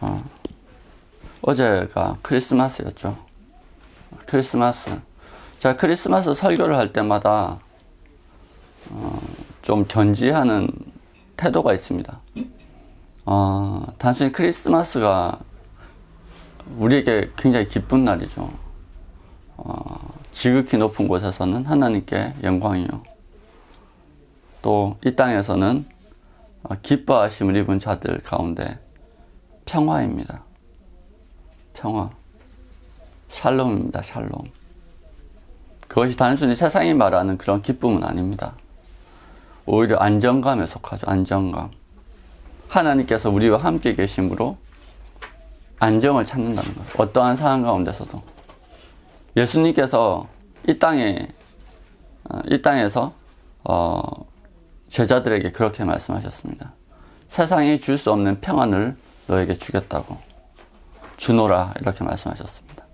어, 어제가 크리스마스였죠. 크리스마스. 제가 크리스마스 설교를 할 때마다 어, 좀 견지하는 태도가 있습니다. 어, 단순히 크리스마스가 우리에게 굉장히 기쁜 날이죠. 어, 지극히 높은 곳에서는 하나님께 영광이요. 또 이 땅에서는 어, 기뻐하심을 입은 자들 가운데 평화입니다. 평화. 샬롬입니다. 샬롬. 그것이 단순히 세상이 말하는 그런 기쁨은 아닙니다. 오히려 안정감에 속하죠. 안정감. 하나님께서 우리와 함께 계심으로 안정을 찾는다는 것. 어떠한 상황 가운데서도. 예수님께서 이 땅에, 어, 이 땅에서, 어, 제자들에게 그렇게 말씀하셨습니다. 세상이 줄 수 없는 평안을 너에게 주겠다고. 주노라. 이렇게 말씀하셨습니다.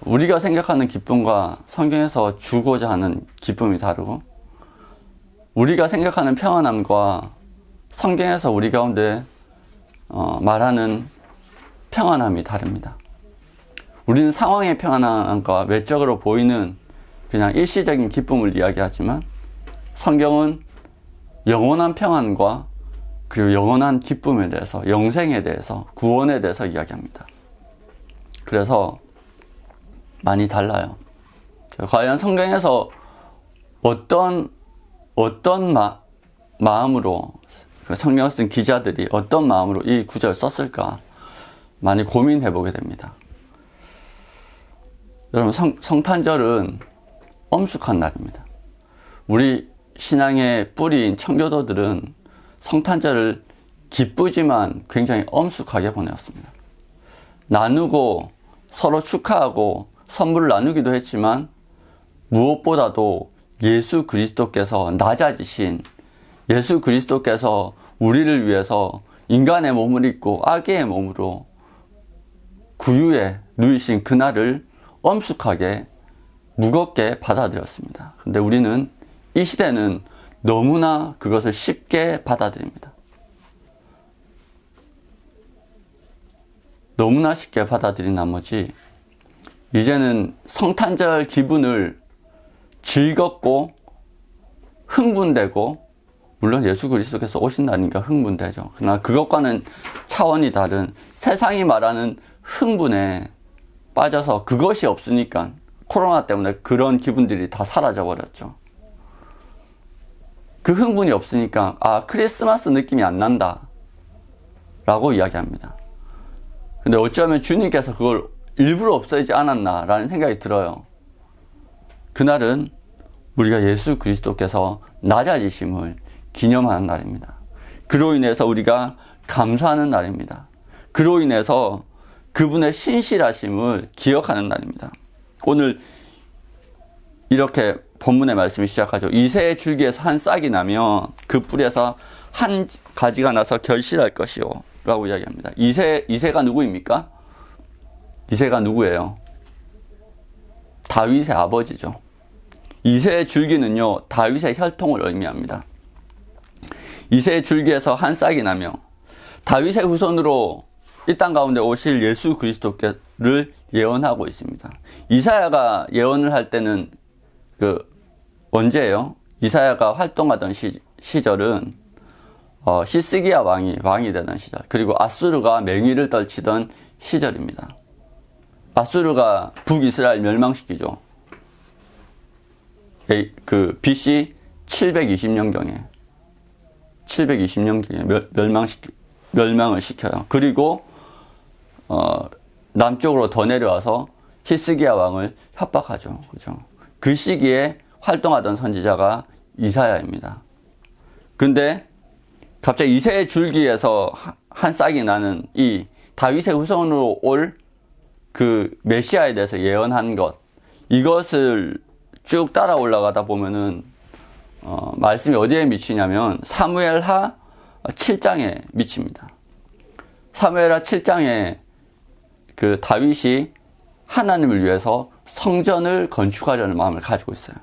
우리가 생각하는 기쁨과 성경에서 주고자 하는 기쁨이 다르고, 우리가 생각하는 평안함과 성경에서 우리 가운데 어, 말하는 평안함이 다릅니다. 우리는 상황의 평안함과 외적으로 보이는 그냥 일시적인 기쁨을 이야기하지만 성경은 영원한 평안과 그리고 영원한 기쁨에 대해서 영생에 대해서 구원에 대해서 이야기합니다. 그래서 많이 달라요. 과연 성경에서 어떤 어떤 마, 마음으로 성경을 쓴 기자들이 어떤 마음으로 이 구절을 썼을까 많이 고민해 보게 됩니다. 여러분 성, 성탄절은 엄숙한 날입니다. 우리 신앙의 뿌리인 청교도들은 성탄절을 기쁘지만 굉장히 엄숙하게 보내었습니다. 나누고 서로 축하하고 선물을 나누기도 했지만 무엇보다도 예수 그리스도께서 낮아지신 예수 그리스도께서 우리를 위해서 인간의 몸을 입고 아기의 몸으로 구유에 누이신 그날을 엄숙하게 무겁게 받아들였습니다. 근데 우리는 이 시대는 너무나 그것을 쉽게 받아들입니다. 너무나 쉽게 받아들인 나머지 이제는 성탄절 기분을 즐겁고 흥분되고 물론 예수 그리스도께서 오신 날이니까 흥분되죠. 그러나 그것과는 차원이 다른 세상이 말하는 흥분에 빠져서 그것이 없으니까 코로나 때문에 그런 기분들이 다 사라져 버렸죠. 그 흥분이 없으니까 아 크리스마스 느낌이 안 난다 라고 이야기합니다. 근데 어쩌면 주님께서 그걸 일부러 없애지 않았나라는 생각이 들어요. 그날은 우리가 예수 그리스도께서 낮아지심을 기념하는 날입니다. 그로 인해서 우리가 감사하는 날입니다. 그로 인해서 그분의 신실하심을 기억하는 날입니다. 오늘 이렇게 본문의 말씀이 시작하죠. 이새의 줄기에서 한 싹이 나면 그 뿌리에서 한 가지가 나서 결실할 것이요. 라고 이야기합니다. 이새, 이새가 누구입니까? 이새가 누구예요? 다윗의 아버지죠. 이새의 줄기는요, 다윗의 혈통을 의미합니다. 이새의 줄기에서 한 싹이 나며 다윗의 후손으로 이 땅 가운데 오실 예수 그리스도를 예언하고 있습니다. 이사야가 예언을 할 때는 그 언제예요? 이사야가 활동하던 시, 시절은 어, 시스기야 왕이 왕이 되던 시절 그리고 아수르가 맹위를 떨치던 시절입니다. 아수르가 북이스라엘 멸망시키죠. 그 BC 720년경에 720년경에 멸망시키 멸망을 시켜요. 그리고 어, 남쪽으로 더 내려와서 히스기야 왕을 협박하죠. 그죠? 그 시기에 활동하던 선지자가 이사야입니다. 근데 갑자기 이세의 줄기에서 한 싹이 나는 이 다윗의 후손으로 올 그 메시아에 대해서 예언한 것 이것을 쭉 따라 올라가다 보면은 어, 말씀이 어디에 미치냐면 사무엘하 7장에 미칩니다. 사무엘하 7장에 그 다윗이 하나님을 위해서 성전을 건축하려는 마음을 가지고 있어요.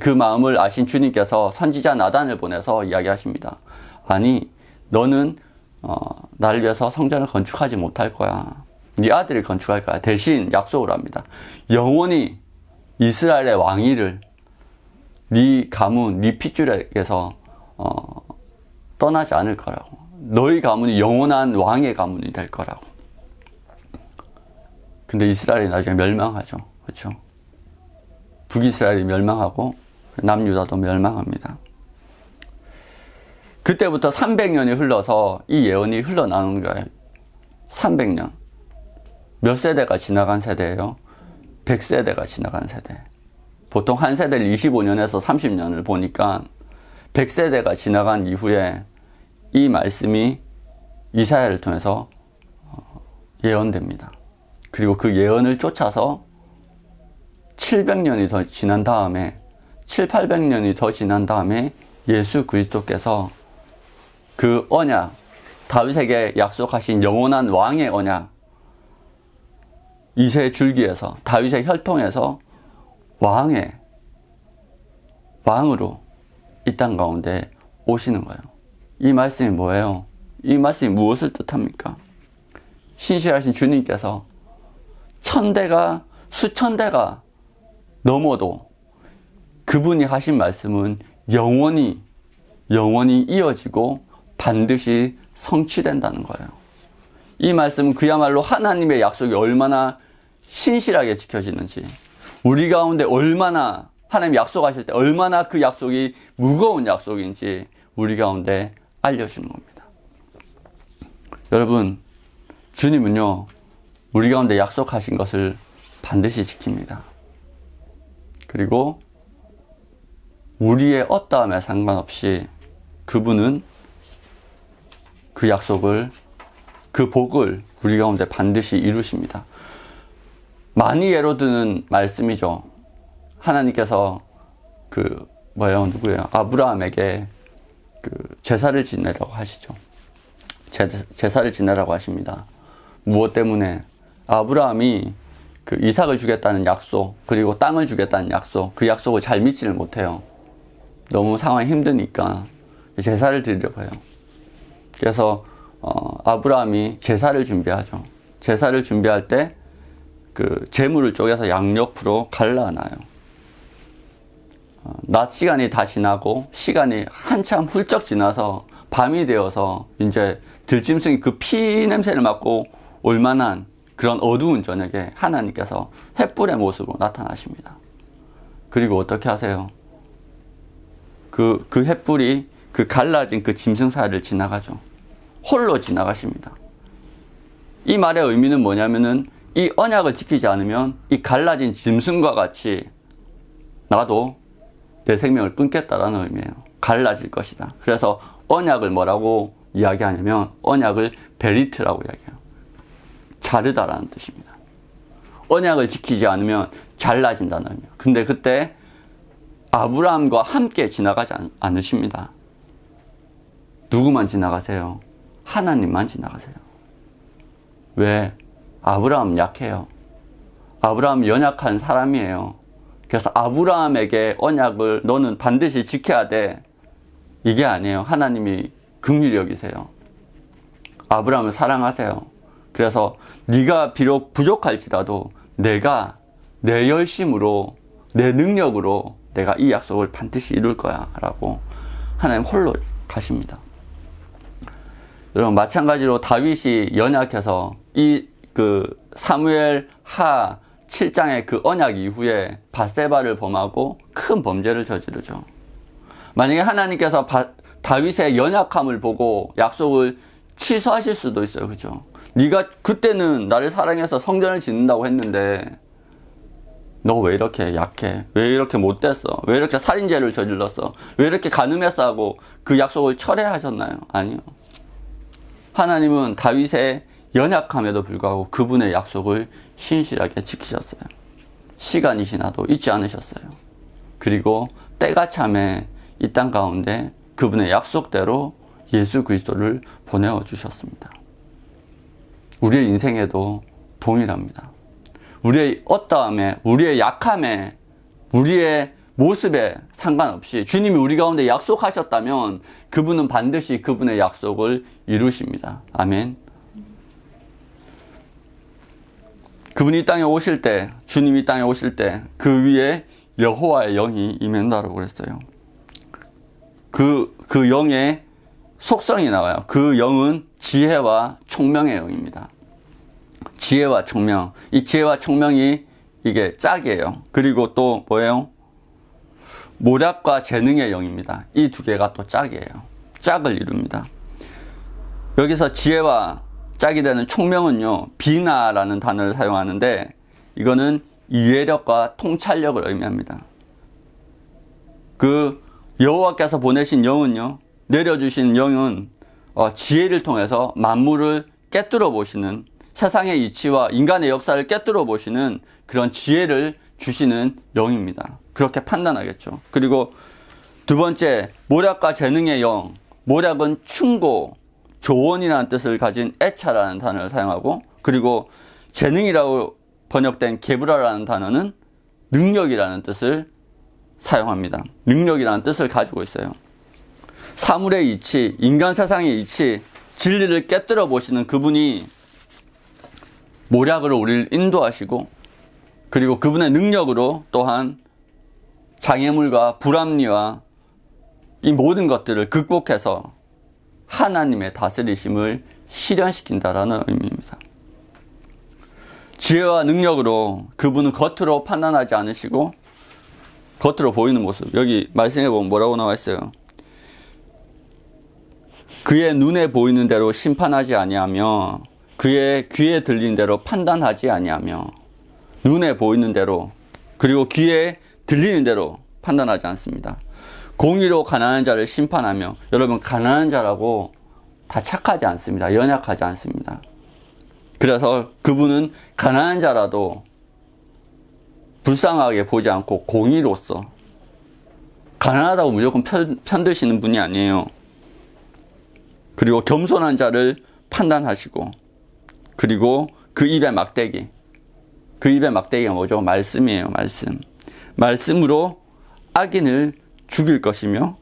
그 마음을 아신 주님께서 선지자 나단을 보내서 이야기하십니다. 아니 너는 어, 나를 위해서 성전을 건축하지 못할 거야. 네 아들이 건축할 거야. 대신 약속을 합니다. 영원히 이스라엘의 왕위를 네 가문, 네 핏줄에게서 어, 떠나지 않을 거라고. 너희 가문이 영원한 왕의 가문이 될 거라고. 근데 이스라엘이 나중에 멸망하죠. 그렇죠? 북이스라엘이 멸망하고 남유다도 멸망합니다. 그때부터 300년이 흘러서 이 예언이 흘러나오는 거예요. 300년. 몇 세대가 지나간 세대예요? 100세대가 지나간 세대. 보통 한 세대를 25년에서 30년을 보니까 100세대가 지나간 이후에 이 말씀이 이사야를 통해서 어, 예언됩니다. 그리고 그 예언을 쫓아서 700년이 더 지난 다음에 7, 800년이 더 지난 다음에 예수 그리스도께서 그 언약 다윗에게 약속하신 영원한 왕의 언약 이세 줄기에서 다윗의 혈통에서 왕의 왕으로 이 땅 가운데 오시는 거예요. 이 말씀이 뭐예요? 이 말씀이 무엇을 뜻합니까? 신실하신 주님께서 천대가 수천 대가 넘어도 그분이 하신 말씀은 영원히 영원히 이어지고 반드시 성취된다는 거예요. 이 말씀은 그야말로 하나님의 약속이 얼마나 신실하게 지켜지는지, 우리 가운데 얼마나 하나님 약속하실 때 얼마나 그 약속이 무거운 약속인지 우리 가운데 알려주는 겁니다. 여러분, 주님은요, 우리 가운데 약속하신 것을 반드시 지킵니다. 그리고 우리의 어떠함에 상관없이 그분은 그 약속을, 그 복을 우리 가운데 반드시 이루십니다. 많이 예로 드는 말씀이죠. 하나님께서 그, 뭐예요, 누구예요? 아브라함에게 그 제사를 지내라고 하시죠. 제, 제사를 지내라고 하십니다. 무엇 때문에? 아브라함이 그 이삭을 주겠다는 약속, 그리고 땅을 주겠다는 약속, 그 약속을 잘 믿지를 못해요. 너무 상황이 힘드니까 제사를 드리려고 해요. 그래서 어, 아브라함이 제사를 준비하죠. 제사를 준비할 때 그 재물을 쪼개서 양옆으로 갈라놔요. 어, 낮 시간이 다 지나고 시간이 한참 훌쩍 지나서 밤이 되어서 이제 들짐승이 그 피 냄새를 맡고 올 만한 그런 어두운 저녁에 하나님께서 횃불의 모습으로 나타나십니다. 그리고 어떻게 하세요? 그, 그 횃불이 그 갈라진 그 짐승 사이를 지나가죠. 홀로 지나가십니다. 이 말의 의미는 뭐냐면은 이 언약을 지키지 않으면 이 갈라진 짐승과 같이 나도 내 생명을 끊겠다라는 의미예요. 갈라질 것이다. 그래서 언약을 뭐라고 이야기하냐면 언약을 베리트라고 이야기해요. 자르다라는 뜻입니다. 언약을 지키지 않으면 잘라진다는 의미예요. 근데 그때 아브라함과 함께 지나가지 않, 않으십니다. 누구만 지나가세요? 하나님만 지나가세요. 왜? 아브라함 약해요. 아브라함 연약한 사람이에요. 그래서 아브라함에게 언약을 너는 반드시 지켜야 돼. 이게 아니에요. 하나님이 긍휼히 여기세요. 아브라함을 사랑하세요. 그래서 네가 비록 부족할지라도 내가 내 열심으로 내 능력으로 내가 이 약속을 반드시 이룰 거야라고 하나님 홀로 가십니다. 여러분 마찬가지로 다윗이 연약해서 이 그 사무엘 하 7장의 그 언약 이후에 바세바를 범하고 큰 범죄를 저지르죠. 만약에 하나님께서 바, 다윗의 연약함을 보고 약속을 취소하실 수도 있어요. 그죠? 네가 그때는 나를 사랑해서 성전을 짓는다고 했는데 너 왜 이렇게 약해? 왜 이렇게 못됐어? 왜 이렇게 살인죄를 저질렀어? 왜 이렇게 가늠했어 하고 그 약속을 철회하셨나요? 아니요. 하나님은 다윗의 연약함에도 불구하고 그분의 약속을 신실하게 지키셨어요. 시간이 지나도 잊지 않으셨어요. 그리고 때가 참에 이 땅 가운데 그분의 약속대로 예수 그리스도를 보내어 주셨습니다. 우리의 인생에도 동일합니다. 우리의 어떠함에, 우리의 약함에, 우리의 모습에 상관없이 주님이 우리 가운데 약속하셨다면 그분은 반드시 그분의 약속을 이루십니다. 아멘. 그분이 이 땅에 오실 때, 주님이 이 땅에 오실 때 그 위에 여호와의 영이 임한다라고 그랬어요. 그, 그 영의 속성이 나와요. 그 영은 지혜와 총명의 영입니다. 지혜와 총명. 이 지혜와 총명이 이게 짝이에요. 그리고 또 뭐예요? 모략과 재능의 영입니다. 이 두 개가 또 짝이에요. 짝을 이룹니다. 여기서 지혜와 짝이 되는 총명은요, 비나라는 단어를 사용하는데, 이거는 이해력과 통찰력을 의미합니다. 그 여호와께서 보내신 영은요, 내려주신 영은 어, 지혜를 통해서 만물을 깨뜨려 보시는 세상의 이치와 인간의 역사를 깨뜨려 보시는 그런 지혜를 주시는 영입니다. 그렇게 판단하겠죠. 그리고 두 번째, 모략과 재능의 영. 모략은 충고, 조언이라는 뜻을 가진 애차라는 단어를 사용하고, 그리고 재능이라고 번역된 게브라라는 단어는 능력이라는 뜻을 사용합니다. 능력이라는 뜻을 가지고 있어요. 사물의 이치, 인간 세상의 이치, 진리를 깨뜨려 보시는 그분이 모략으로 우리를 인도하시고, 그리고 그분의 능력으로 또한 장애물과 불합리와 이 모든 것들을 극복해서 하나님의 다스리심을 실현시킨다라는 의미입니다. 지혜와 능력으로 그분은 겉으로 판단하지 않으시고 겉으로 보이는 모습. 여기 말씀해 보면 뭐라고 나와 있어요? 그의 눈에 보이는 대로 심판하지 아니하며 그의 귀에 들리는 대로 판단하지 아니하며 눈에 보이는 대로 그리고 귀에 들리는 대로 판단하지 않습니다. 공의로 가난한 자를 심판하며 여러분 가난한 자라고 다 착하지 않습니다. 연약하지 않습니다. 그래서 그분은 가난한 자라도 불쌍하게 보지 않고 공의로서 가난하다고 무조건 편, 편드시는 분이 아니에요. 그리고 겸손한 자를 판단하시고 그리고 그 입의 막대기 그 입의 막대기가 뭐죠? 말씀이에요. 말씀. 말씀으로 악인을 죽일 것이며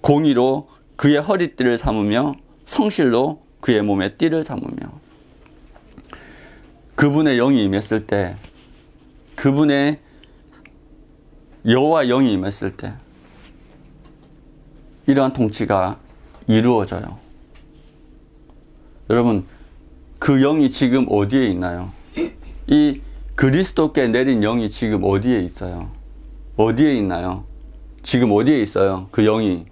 공의로 그의 허리띠를 삼으며 성실로 그의 몸에 띠를 삼으며 그분의 영이 임했을 때 그분의 여호와 영이 임했을 때 이러한 통치가 이루어져요. 여러분 그 영이 지금 어디에 있나요? 이 그리스도께 내린 영이 지금 어디에 있어요? 어디에 있나요? 지금 어디에 있어요? 그 영이.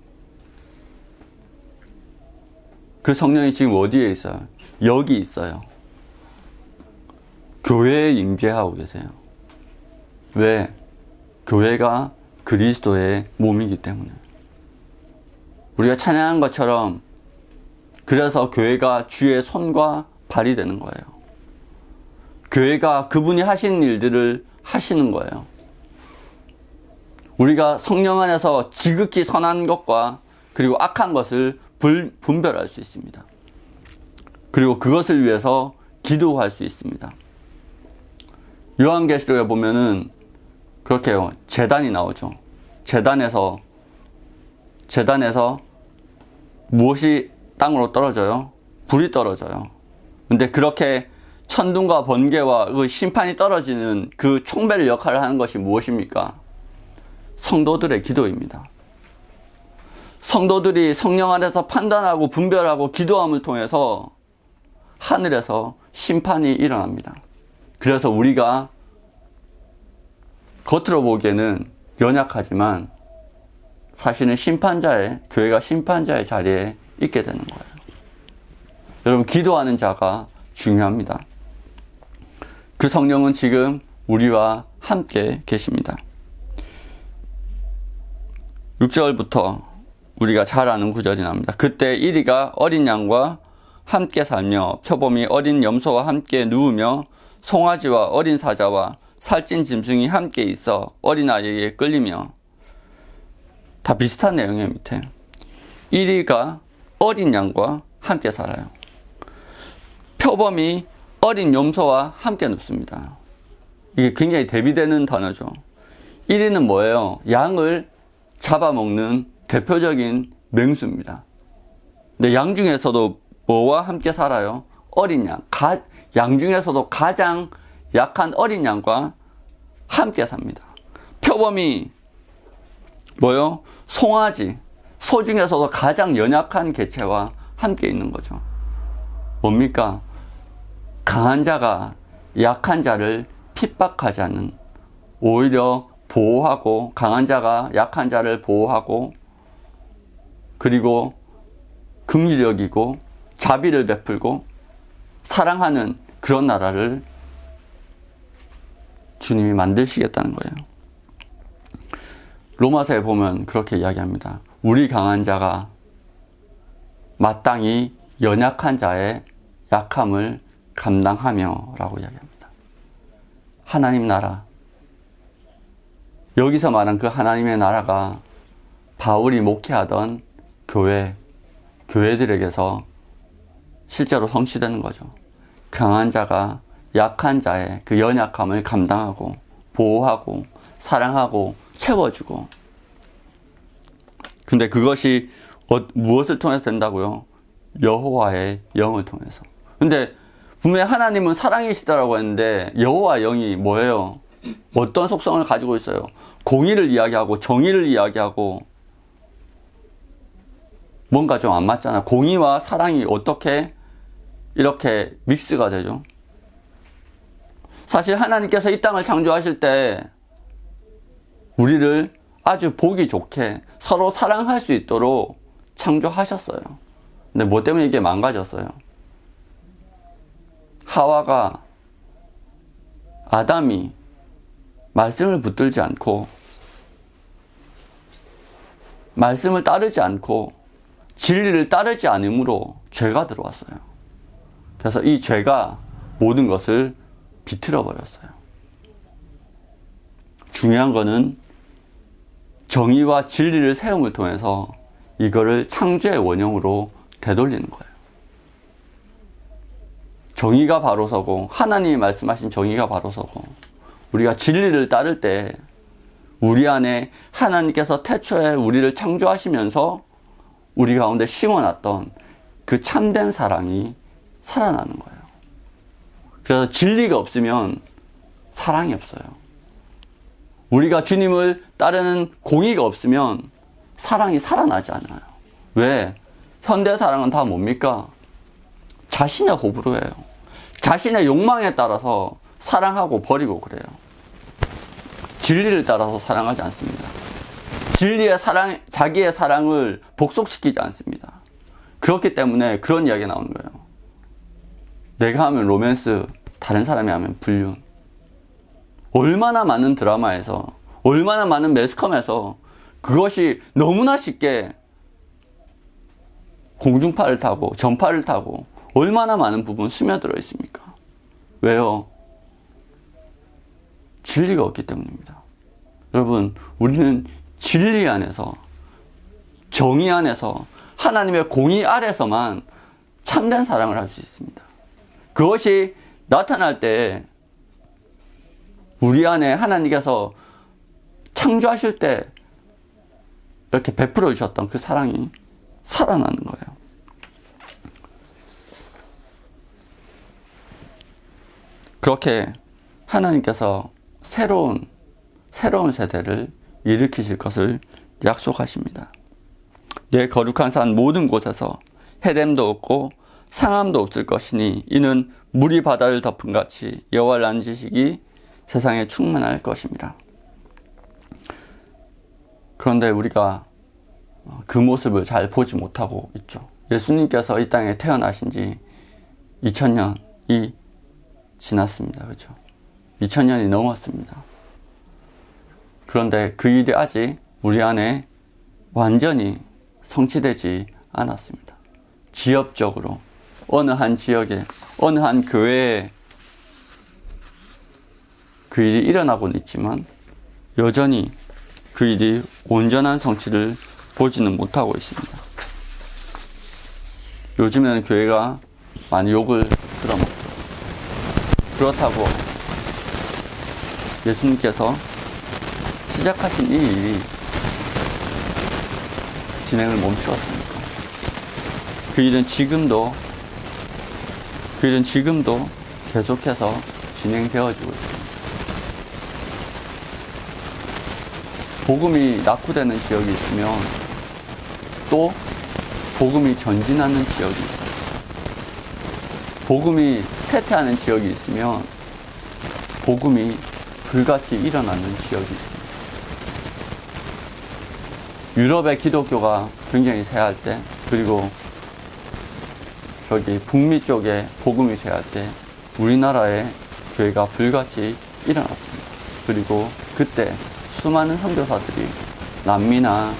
그 성령이 지금 어디에 있어요? 여기 있어요. 교회에 임재하고 계세요. 왜? 교회가 그리스도의 몸이기 때문에. 우리가 찬양한 것처럼 그래서 교회가 주의 손과 발이 되는 거예요. 교회가 그분이 하신 일들을 하시는 거예요. 우리가 성령 안에서 지극히 선한 것과 그리고 악한 것을 불, 분별할 수 있습니다. 그리고 그것을 위해서 기도할 수 있습니다. 요한계시록에 보면은 그렇게 요. 재단이 나오죠. 재단에서 재단에서 무엇이 땅으로 떨어져요? 불이 떨어져요. 근데 그렇게 천둥과 번개와 그 심판이 떨어지는 그 총배를 역할을 하는 것이 무엇입니까? 성도들의 기도입니다. 성도들이 성령 안에서 판단하고 분별하고 기도함을 통해서 하늘에서 심판이 일어납니다. 그래서 우리가 겉으로 보기에는 연약하지만 사실은 심판자의, 교회가 심판자의 자리에 있게 되는 거예요. 여러분, 기도하는 자가 중요합니다. 그 성령은 지금 우리와 함께 계십니다. 6절부터 우리가 잘 아는 구절이 나옵니다. 그때 이리가 어린 양과 함께 살며 표범이 어린 염소와 함께 누우며 송아지와 어린 사자와 살찐 짐승이 함께 있어 어린아이에게 끌리며 다 비슷한 내용이에요 밑에 이리가 어린 양과 함께 살아요 표범이 어린 염소와 함께 눕습니다 이게 굉장히 대비되는 단어죠 1위는 뭐예요? 양을 잡아먹는 대표적인 맹수입니다. 근데 양 중에서도 뭐와 함께 살아요? 어린 양. 가, 양 중에서도 가장 약한 어린 양과 함께 삽니다. 표범이 뭐요? 송아지. 소 중에서도 가장 연약한 개체와 함께 있는 거죠. 뭡니까? 강한 자가 약한 자를 핍박하지 않는 오히려 보호하고 강한 자가 약한 자를 보호하고 그리고 여기고 자비를 베풀고 사랑하는 그런 나라를 주님이 만드시겠다는 거예요. 로마서에 보면 그렇게 이야기합니다. 우리 강한 자가 마땅히 연약한 자의 약함을 감당하며 라고 이야기합니다. 하나님 나라. 여기서 말한 그 하나님의 나라가 바울이 목회하던 교회, 교회들에게서 실제로 성취되는 거죠. 강한 자가 약한 자의 그 연약함을 감당하고 보호하고 사랑하고 채워주고 근데 그것이 어, 무엇을 통해서 된다고요? 여호와의 영을 통해서. 근데 분명히 하나님은 사랑이시다라고 했는데 여호와 영이 뭐예요? 어떤 속성을 가지고 있어요? 공의를 이야기하고 정의를 이야기하고 뭔가 좀 안 맞잖아. 공의와 사랑이 어떻게 이렇게 믹스가 되죠? 사실 하나님께서 이 땅을 창조하실 때 우리를 아주 보기 좋게 서로 사랑할 수 있도록 창조하셨어요. 근데 뭐 때문에 이게 망가졌어요? 하와가 아담이 말씀을 붙들지 않고 말씀을 따르지 않고 진리를 따르지 않으므로 죄가 들어왔어요. 그래서 이 죄가 모든 것을 비틀어 버렸어요. 중요한 거는 정의와 진리를 세움을 통해서 이거를 창조의 원형으로 되돌리는 거예요. 정의가 바로 서고 하나님이 말씀하신 정의가 바로 서고 우리가 진리를 따를 때 우리 안에 하나님께서 태초에 우리를 창조하시면서 우리 가운데 심어놨던 그 참된 사랑이 살아나는 거예요. 그래서 진리가 없으면 사랑이 없어요. 우리가 주님을 따르는 공의가 없으면 사랑이 살아나지 않아요. 왜? 현대 사랑은 다 뭡니까? 자신의 호불호 예요. 자신의 욕망에 따라서 사랑하고 버리고 그래요. 진리를 따라서 사랑하지 않습니다. 진리의 사랑, 자기의 사랑을 복속시키지 않습니다. 그렇기 때문에 그런 이야기가 나오는 거예요. 내가 하면 로맨스, 다른 사람이 하면 불륜. 얼마나 많은 드라마에서, 얼마나 많은 매스컴에서 그것이 너무나 쉽게 공중파를 타고 전파를 타고 얼마나 많은 부분 스며들어 있습니까? 왜요? 진리가 없기 때문입니다. 여러분, 우리는 진리 안에서, 정의 안에서, 하나님의 공의 아래서만 참된 사랑을 할 수 있습니다. 그것이 나타날 때, 우리 안에 하나님께서 창조하실 때 이렇게 베풀어 주셨던 그 사랑이 살아나는 거예요. 그렇게 하나님께서 새로운 새로운 세대를 일으키실 것을 약속하십니다. 내 거룩한 산 모든 곳에서 해됨도 없고 상함도 없을 것이니 이는 물이 바다를 덮은 같이 여호와를 앉으시기 세상에 충만할 것입니다. 그런데 우리가 그 모습을 잘 보지 못하고 있죠. 예수님께서 이 땅에 태어나신 지 2000년이 지났습니다. 그렇죠? 2000년이 넘었습니다. 그런데 그 일이 아직 우리 안에 완전히 성취되지 않았습니다. 지역적으로 어느 한 지역에 어느 한 교회에 그 일이 일어나고는 있지만 여전히 그 일이 온전한 성취를 보지는 못하고 있습니다. 요즘에는 교회가 많이 욕을 들어먹죠. 그렇다고 예수님께서 시작하신 이 일이 진행을 멈추었습니까? 그 일은 지금도 그 일은 지금도 계속해서 진행되어지고 있습니다. 복음이 낙후되는 지역이 있으면 또 복음이 전진하는 지역이 있어요. 복음이 쇠퇴하는 지역이 있으면 복음이 불같이 일어나는 지역이 있습니다. 유럽의 기독교가 굉장히 쇠할 때, 그리고 저기 북미 쪽에 복음이 쇠할 때, 우리나라의 교회가 불같이 일어났습니다. 그리고 그때 수많은 선교사들이 남미나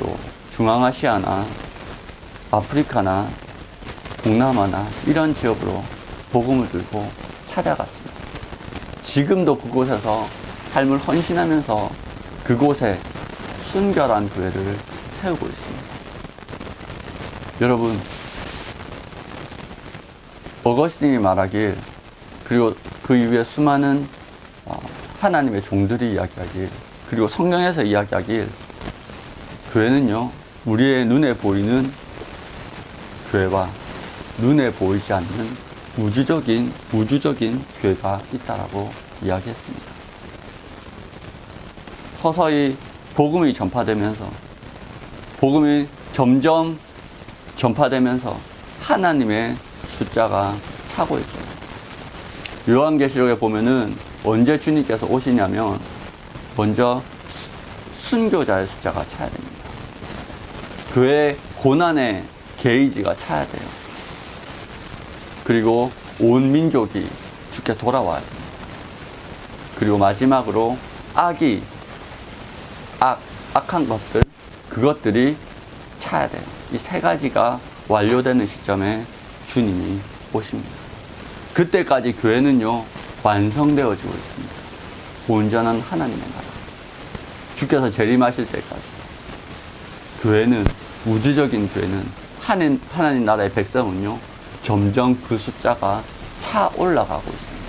또 중앙아시아나 아프리카나 동남아나 이런 지역으로 복음을 들고 찾아갔습니다. 지금도 그곳에서 삶을 헌신하면서 그곳에 순결한 교회를 세우고 있습니다. 여러분, 어거스틴이 말하길, 그리고 그 이후에 수많은 어, 하나님의 종들이 이야기하길, 그리고 성경에서 이야기하길, 교회는요, 우리의 눈에 보이는 교회와 눈에 보이지 않는 우주적인, 우주적인 교회가 있다라고 이야기했습니다. 서서히 복음이 전파되면서, 복음이 점점 전파되면서 하나님의 숫자가 차고 있어요. 요한계시록에 보면은 언제 주님께서 오시냐면 먼저 순교자의 숫자가 차야 됩니다. 그의 고난의 게이지가 차야 돼요. 그리고 온 민족이 죽게 돌아와야 됩니다. 그리고 마지막으로 악이 악 악한 것들 그것들이 차야 돼요. 이 세 가지가 완료되는 시점에 주님이 오십니다. 그때까지 교회는요 완성되어지고 있습니다. 온전한 하나님의 나라. 주께서 재림하실 때까지 교회는 우주적인 교회는 하나님, 하나님 나라의 백성은요 점점 그 숫자가 차 올라가고 있습니다.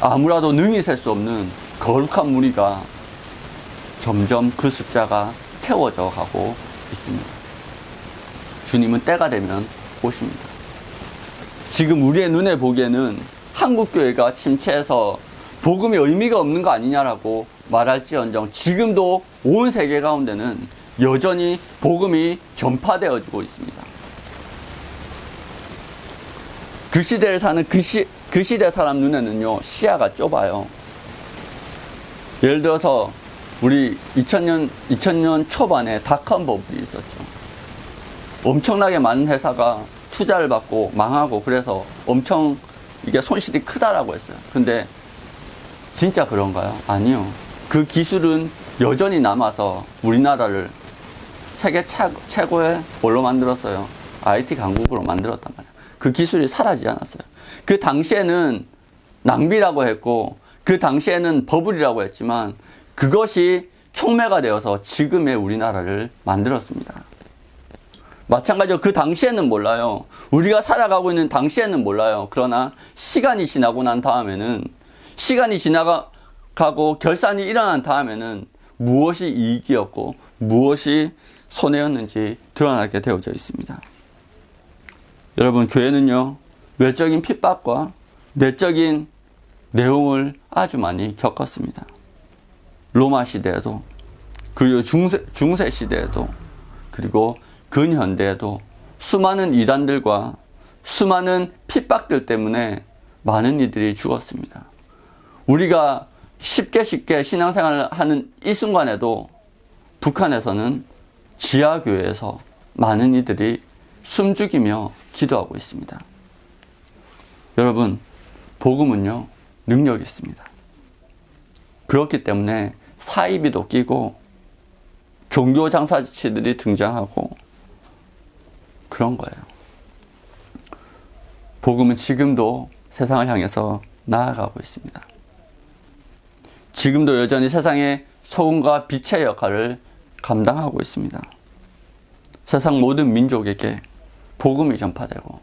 아무라도 능히 셀 수 없는 거룩한 무리가 점점 그 숫자가 채워져 가고 있습니다. 주님은 때가 되면 오십니다. 지금 우리의 눈에 보기에는 한국교회가 침체해서 복음이 의미가 없는 거 아니냐라고 말할지언정 지금도 온 세계 가운데는 여전히 복음이 전파되어지고 있습니다. 그 시대를 사는 그, 시, 그 시대 사람 눈에는요, 시야가 좁아요. 예를 들어서, 우리 2000년, 2000년 초반에 닷컴 버블이 있었죠. 엄청나게 많은 회사가 투자를 받고 망하고 그래서 엄청 이게 손실이 크다라고 했어요. 근데 진짜 그런가요? 아니요. 그 기술은 여전히 남아서 우리나라를 세계 최고의 뭘로 만들었어요? IT 강국으로 만들었단 말이에요. 그 기술이 사라지지 않았어요. 그 당시에는 낭비라고 했고, 그 당시에는 버블이라고 했지만, 그것이 촉매가 되어서 지금의 우리나라를 만들었습니다. 마찬가지로 그 당시에는 몰라요. 우리가 살아가고 있는 당시에는 몰라요. 그러나 시간이 지나고 난 다음에는, 시간이 지나가 고 결산이 일어난 다음에는 무엇이 이익이었고, 무엇이 손해였는지 드러나게 되어져 있습니다. 여러분, 교회는요, 외적인 핍박과 내적인 내용을 아주 많이 겪었습니다. 로마 시대에도, 그 중세, 중세 시대에도, 그리고 근현대에도 수많은 이단들과 수많은 핍박들 때문에 많은 이들이 죽었습니다. 우리가 쉽게 쉽게 신앙생활을 하는 이 순간에도 북한에서는 지하교회에서 많은 이들이 숨죽이며 기도하고 있습니다. 여러분, 복음은요, 능력이 있습니다. 그렇기 때문에 사이비도 끼고 종교 장사치들이 등장하고 그런 거예요. 복음은 지금도 세상을 향해서 나아가고 있습니다. 지금도 여전히 세상의 소금과 빛의 역할을 감당하고 있습니다. 세상 모든 민족에게 복음이 전파되고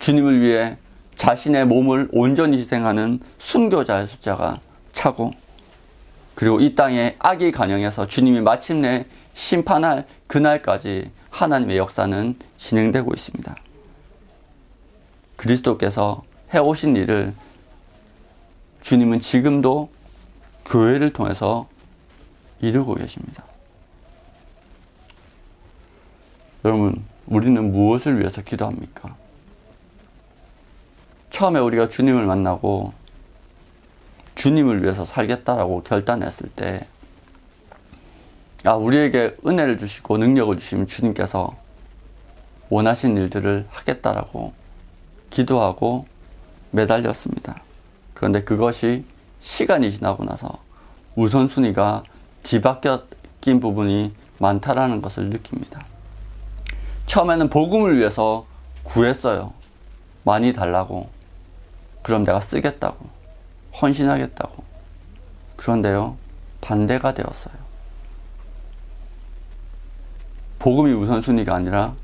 주님을 위해 자신의 몸을 온전히 희생하는 순교자의 숫자가 차고 그리고 이 땅에 악이 간영해서 주님이 마침내 심판할 그날까지 하나님의 역사는 진행되고 있습니다. 그리스도께서 해오신 일을 주님은 지금도 교회를 통해서 이루고 계십니다. 여러분, 우리는 무엇을 위해서 기도합니까? 처음에 우리가 주님을 만나고 주님을 위해서 살겠다라고 결단했을 때, 아, 우리에게 은혜를 주시고 능력을 주시면 주님께서 원하신 일들을 하겠다라고 기도하고 매달렸습니다. 그런데 그것이 시간이 지나고 나서 우선순위가 뒤바뀐 부분이 많다라는 것을 느낍니다. 처음에는 복음을 위해서 구했어요. 많이 달라고. 그럼 내가 쓰겠다고. 헌신하겠다고. 그런데요, 반대가 되었어요. 복음이 우선순위가 아니라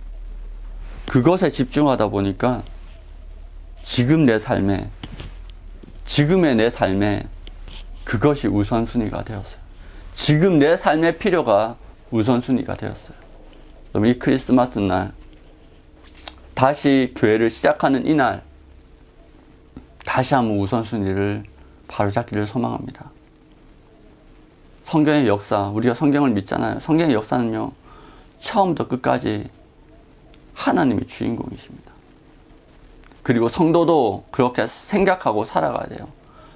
그것에 집중하다 보니까 지금 내 삶에, 지금의 내 삶에 그것이 우선순위가 되었어요. 지금 내 삶의 필요가 우선순위가 되었어요. 그럼 이 크리스마스 날, 다시 교회를 시작하는 이날, 다시 한번 우선순위를 바로잡기를 소망합니다. 성경의 역사, 우리가 성경을 믿잖아요. 성경의 역사는요, 처음부터 끝까지 하나님이 주인공이십니다. 그리고 성도도 그렇게 생각하고 살아가야 돼요.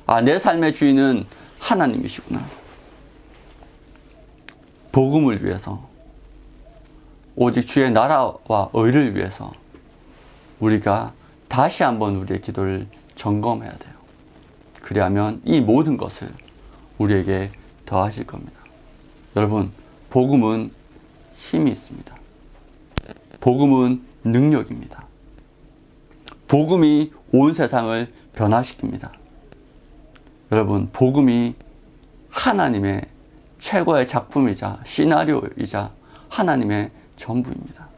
아, 내 삶의 주인은 하나님이시구나. 복음을 위해서, 오직 주의 나라와 의를 위해서 우리가 다시 한번 우리의 기도를 점검해야 돼요. 그리하면 이 모든 것을 우리에게 더하실 겁니다. 여러분, 복음은 힘이 있습니다. 복음은 능력입니다. 복음이 온 세상을 변화시킵니다. 여러분, 복음이 하나님의 최고의 작품이자 시나리오이자 하나님의 전부입니다.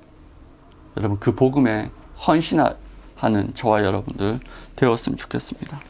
여러분, 그 복음에 헌신하는 저와 여러분들 되었으면 좋겠습니다.